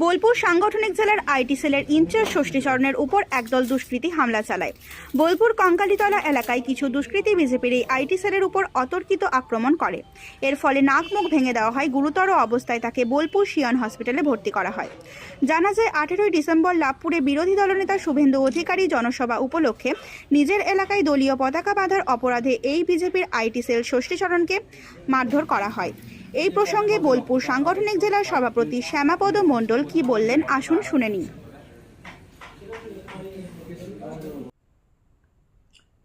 বোলপুর সাংগঠনিক জেলার আইটি সেলের ইনচার্জ ষষ্ঠীচরণের উপর একদল দুষ্কৃতী হামলা চালায়। বোলপুর কঙ্কালীতলা এলাকায় কিছু দুষ্কৃতী বিজেপির এই আইটি সেলের উপর অতর্কিত আক্রমণ করে। এর ফলে নাক মুখ ভেঙে দেওয়া হয়, গুরুতর অবস্থায় তাকে বোলপুর সিয়ন হসপিটালে ভর্তি করা হয়। জানা যায়, আঠেরোই ডিসেম্বর লাভপুরে বিরোধী দলনেতা শুভেন্দু অধিকারী জনসভা উপলক্ষে নিজের এলাকায় দলীয় পতাকা বাঁধার অপরাধে এই বিজেপির আইটি সেল ষষ্ঠীচরণকে মারধর করা হয়। এই প্রসঙ্গে বোলপুর সাংগঠনিক জেলার সভাপতি শ্যামাপদ মণ্ডল কি বললেন, আসুন শুনে নিন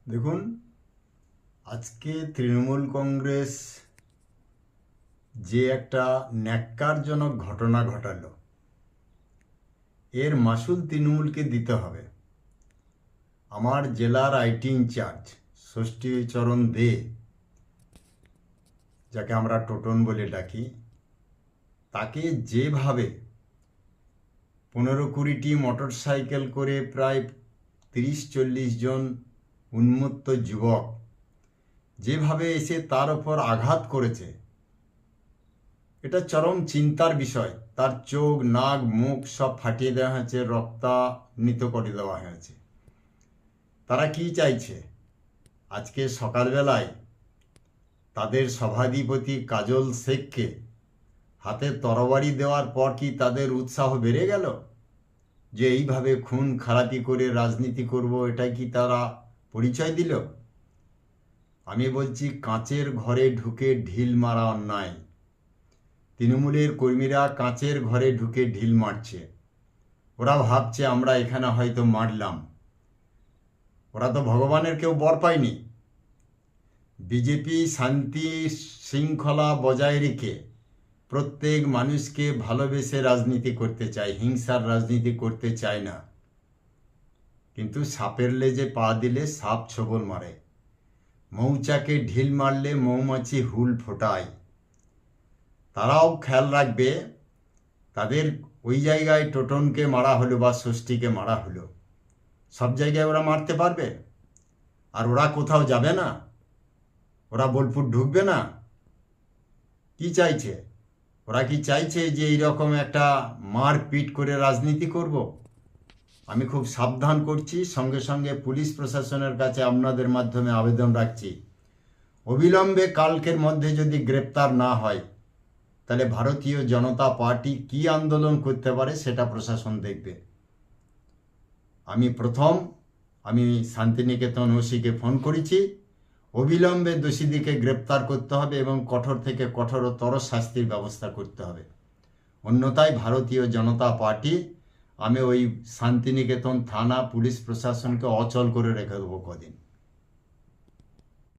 দেখুন, আজকে তৃণমূল কংগ্রেস যে একটা ন্যাক্কারজনক ঘটনা ঘটালো, এর মাসুল তৃণমূলকে দিতে হবে। আমার জেলার আইটি ইনচার্জ ষষ্ঠীচরণ দে যাকে আমরা টোটন বলে ডাকি, তাকে যেভাবে পনেরো কুড়িটি মোটর সাইকেল করে প্রায় তিরিশ চল্লিশ জন উন্মত্ত যুবক যেভাবে এসে তার ওপর আঘাত করেছে, এটা চরম চিন্তার বিষয়। তার চোখ, নাক, মুখ সব ফাটিয়ে দেওয়া হয়েছে রক্তান্বিত করে দেওয়া হয়েছে। তারা কি চাইছে? আজকে সকালবেলায় তাদের সভাধিপতি কাজল শেখকে হাতে তরবারি দেওয়ার পর কি তাদের উৎসাহ বেড়ে গেল? যে এইভাবে খুন খারাপি করে রাজনীতি করব, এটাই কি তারা পরিচয় দিল? আমি বলছি, কাঁচের ঘরে ঢুকে ঢিল মারা অন্যায়। তৃণমূলের কর্মীরা কাঁচের ঘরে ঢুকে ঢিল মারছে। ওরা ভাবছে, আমরা এখানে হয়তো মারলাম। ওরা তো ভগবানের কেউ বর পায়নি। বিজেপি শান্তি শৃঙ্খলা বজায় রেখে প্রত্যেক মানুষকে ভালোবেসে রাজনীতি করতে চায়, হিংসার রাজনীতি করতে চায় না। কিন্তু সাপের লেজে পা দিলে সাপ ছবল মারে। মৌচাকে ঢিল মারলে মৌমাছি হুল ফোটায়। তারাও খেয়াল রাখবে, তাদের ওই জায়গায় টোটনকে মারা হলো বা ষষ্ঠীকে মারা হলো। সব জায়গায় ওরা মারতে পারবে। আর ওরা কোথাও যাবে না। ওরা বোলপুর ঢুকবে না? কি চাইছে? ওরা কি চাইছে যে এইরকম একটা মারপিট করে রাজনীতি করব? আমি খুব সাবধান করছি, সঙ্গে সঙ্গে পুলিশ প্রশাসনের কাছে আপনাদের মাধ্যমে আবেদন রাখছি। অবিলম্বে কালকের মধ্যে যদি গ্রেপ্তার না হয়, তাহলে ভারতীয় জনতা পার্টি কি আন্দোলন করতে পারে সেটা প্রশাসন দেখবে। আমি প্রথম, আমি শান্তিনিকেতন ওসিকে ফোন করেছি। অবিলম্বে দোষীদিকে গ্রেপ্তার করতে হবে এবং কঠোর থেকে কঠোরতর শাস্তির ব্যবস্থা করতে হবে। অন্যথায় ভারতীয় জনতা পার্টি, আমি ওই শান্তিনিকেতন থানা পুলিশ প্রশাসনকে অচল করে রেখে দেবো কদিন।